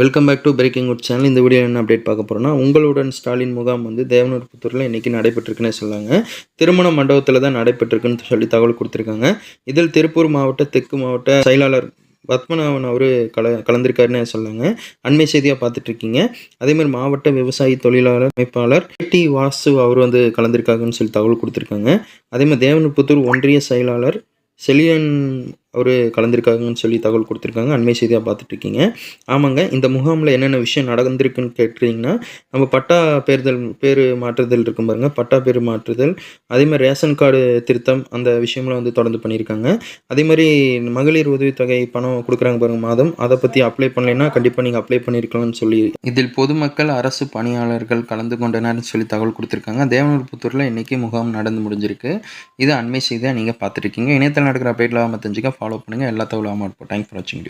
Welcome back to breaking wood channel இந்த video என்ன update பார்க்க போகிறோம்னா உங்களுடன் ஸ்டாலின் முகாம் வந்து தேவனூர் புத்தூரில் இன்றைக்கி நடைபெற்றிருக்குன்னு சொல்லாங்க. திருமண மண்டபத்தில் தான் நடைபெற்றிருக்குன்னு சொல்லி தகவல் கொடுத்துருக்காங்க. இதில் திருப்பூர் மாவட்ட தெற்கு மாவட்ட செயலாளர் பத்மநாபன் அவர் கல கலந்திருக்காருன்னு சொல்லாங்க. அண்மை செய்தியாக பார்த்துட்ருக்கீங்க. அதேமாதிரி மாவட்ட விவசாயி தொழிலாளர் அமைப்பாளர் டி வாசு அவர் வந்து கலந்திருக்காங்கன்னு சொல்லி தகவல் கொடுத்துருக்காங்க. அதேமாதிரி தேவனூர் புத்தூர் ஒன்றிய செயலாளர் செலியன் அவர் கலந்துருக்காங்கன்னு சொல்லி தகவல் கொடுத்துருக்காங்க. அண்மை செய்தியாக பார்த்துட்ருக்கீங்க. ஆமாங்க இந்த முகாமில் என்னென்ன விஷயம் நடந்திருக்குன்னு கேட்டிங்கன்னா நம்ம பட்டா பேர்தல் பேர் மாற்றுதல் இருக்கும் பாருங்கள் பட்டா பேர் மாற்றுதல் அதே மாதிரி ரேஷன் கார்டு திருத்தம் அந்த விஷயம்லாம் வந்து தொடர்ந்து பண்ணியிருக்காங்க. அதே மாதிரி மகளிர் உதவித்தொகை பணம் கொடுக்குறாங்க பாருங்கள் மாதம். அதை பற்றி அப்ளை பண்ணலைன்னா கண்டிப்பாக நீங்கள் அப்ளை பண்ணியிருக்கலாம்னு சொல்லி இதில் பொதுமக்கள் அரசு பணியாளர்கள் கலந்து கொண்டனர்னு சொல்லி தகவல் கொடுத்துருக்காங்க. தேவனூர் புத்தூரில் இன்றைக்கி முகாம் நடந்து முடிஞ்சிருக்கு. இது அண்மை செய்தியாக நீங்கள் பார்த்துருக்கீங்க இணையத்தில் நடக்கிற அப்டேட்லாம் தெரிஞ்சுக்க ஃபாலோ பண்ணுங்கள் எல்லா தகவலும் அமௌண்ட் தேங்க்ஸ் ஃபார் வாட்சிங்